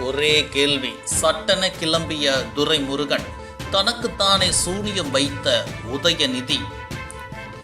ஒரே கேள்வி. சட்டென கிளம்பிய துரைமுருகன் தனக்குத்தானே சூனியம் வைத்த உதயநிதி.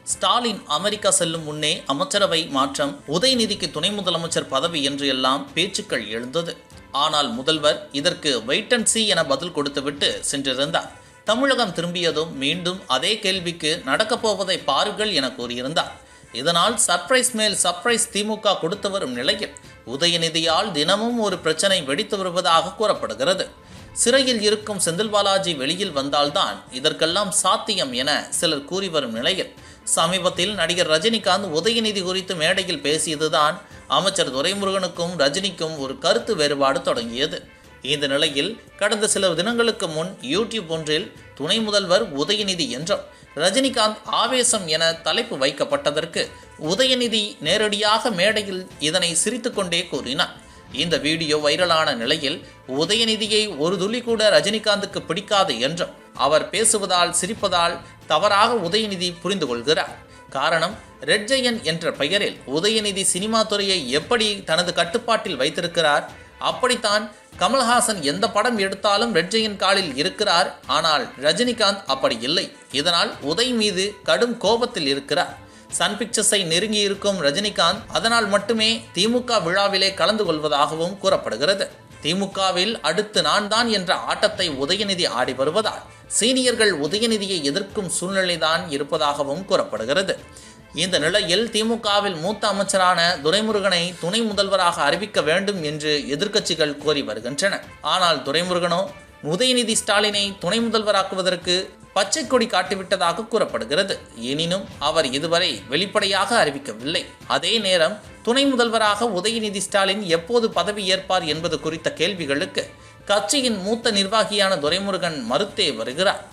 ஸ்டாலின் அமெரிக்கா செல்லும் முன்னே அமைச்சரவை மாற்றம் உதயநிதிக்கு துணை முதலமைச்சர் பதவி என்று எல்லாம் பேச்சுக்கள் எழுந்தது. ஆனால் முதல்வர் இதற்கு வெயிட் அண்ட் என பதில் கொடுத்துவிட்டு சென்றிருந்தார். தமிழகம் திரும்பியதும் மீண்டும் அதே கேள்விக்கு நடக்கப் போவதை பாருங்கள் என கூறியிருந்தார். இதனால் சர்ப்ரைஸ் மேல் சர்ப்ரைஸ் திமுக கொடுத்து வரும் நிலையில் உதயநிதியால் தினமும் ஒரு பிரச்சனை வெடித்து வருவதாக கூறப்படுகிறது. சிறையில் இருக்கும் செந்தில் பாலாஜி வெளியில் வந்தால்தான் இதற்கெல்லாம் சாத்தியம் என சிலர் கூறி வரும் நிலையில் சமீபத்தில் நடிகர் ரஜினிகாந்த் உதயநிதி குறித்து மேடையில் பேசியதுதான் அமைச்சர் துரைமுருகனுக்கும் ரஜினிக்கும் ஒரு கருத்து வேறுபாடு தொடங்கியது. இந்த நிலையில் கடந்த சில தினங்களுக்கு முன் யூடியூப் ஒன்றில் துணை முதல்வர் உதயநிதி என்றும் ரஜினிகாந்த் ஆவேசம் என தலைப்பு வைக்கப்பட்டதற்கு உதயநிதி நேரடியாக மேடையில் இதனை சிரித்துக்கொண்டே கூறினார். இந்த வீடியோ வைரலான நிலையில் உதயநிதியை ஒரு துளி கூட ரஜினிகாந்துக்கு பிடிக்காது என்றும் அவர் பேசுவதால் சிரிப்பதால் தவறாக உதயநிதி புரிந்து கொள்கிறார். காரணம் ரெட் ஜெயன் என்ற பெயரில் உதயநிதி சினிமா துறையை எப்படி தனது கட்டுப்பாட்டில் வைத்திருக்கிறார்? அப்படித்தான் கமல்ஹாசன் எந்த படம் எடுத்தாலும் ரெட் காலில் இருக்கிறார். ஆனால் ரஜினிகாந்த் அப்படி இல்லை. இதனால் உதய் மீது கடும் கோபத்தில் இருக்கிறார். சன் பிக்சர்ஸை நெருங்கி இருக்கும் ரஜினிகாந்த் அதனால் மட்டுமே திமுக விழாவிலே கலந்து கொள்வதாகவும் கூறப்படுகிறது. திமுகவில் அடுத்து நான் தான் என்ற ஆட்டத்தை உதயநிதி ஆடி வருவதால் சீனியர்கள் உதயநிதியை எதிர்க்கும் சூழ்நிலைதான் இருப்பதாகவும் கூறப்படுகிறது. இந்த நிலையில் திமுகவில் மூத்த அமைச்சரான துரைமுருகனை துணை முதல்வராக அறிவிக்க வேண்டும் என்று எதிர்க்கட்சிகள் கோரி வருகின்றன. ஆனால் துரைமுருகனோ உதயநிதி ஸ்டாலினை துணை முதல்வராக்குவதற்கு பச்சை கொடி காட்டிவிட்டதாக கூறப்படுகிறது. எனினும் அவர் இதுவரை வெளிப்படையாக அறிவிக்கவில்லை. அதே நேரம் துணை முதல்வராக உதயநிதி ஸ்டாலின் எப்போது பதவி ஏற்பார் என்பது குறித்த கேள்விகளுக்கு கட்சியின் மூத்த நிர்வாகியான துரைமுருகன் மறுத்தே வருகிறார்.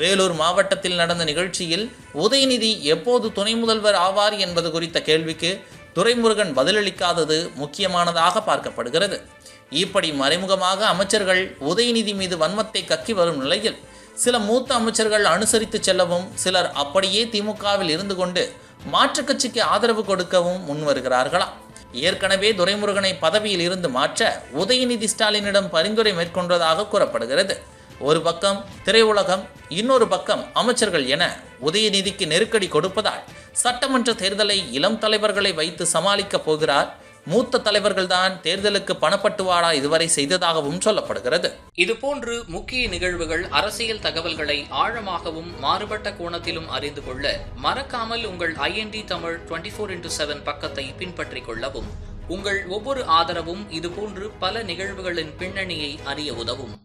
வேலூர் மாவட்டத்தில் நடந்த நிகழ்ச்சியில் உதயநிதி எப்போது துணை முதல்வர் ஆவார் என்பது குறித்த கேள்விக்கு துரைமுருகன் பதிலளிக்காதது முக்கியமானதாக பார்க்கப்படுகிறது. இப்படி மறைமுகமாக அமைச்சர்கள் உதயநிதி மீது வன்மத்தை கக்கி வரும் நிலையில் சில மூத்த அமைச்சர்கள் அனுசரித்து செல்லவும் சிலர் அப்படியே திமுகவில் இருந்து கொண்டு மாற்றுக் கட்சிக்கு ஆதரவு கொடுக்கவும் முன்வருகிறார்களாம் ஏற்கனவே துரைமுருகனை பதவியில் இருந்து மாற்ற உதயநிதி ஸ்டாலினிடம் பரிந்துரை மேற்கொண்டதாக கூறப்படுகிறது. ஒரு பக்கம் திரையுலகம் இன்னொரு பக்கம் அமைச்சர்கள் என உதயநிதிக்கு நெருக்கடி கொடுப்பதால் சட்டமன்ற தேர்தலை இளம் தலைவர்களை வைத்து சமாளிக்கப் போகிறார். மூத்த தலைவர்கள்தான் தேர்தலுக்கு பணப்பட்டுவாடா இதுவரை செய்ததாகவும் சொல்லப்படுகிறது. இதுபோன்று முக்கிய நிகழ்வுகள் அரசியல் தகவல்களை ஆழமாகவும் மாறுபட்ட கோணத்திலும் அறிந்து கொள்ள மறக்காமல் உங்கள் IND Tamil twenty four into seven பக்கத்தை பின்பற்றிக் கொள்ளவும். உங்கள் ஒவ்வொரு ஆதரவும் இதுபோன்று பல நிகழ்வுகளின் பின்னணியை அறிய உதவும்.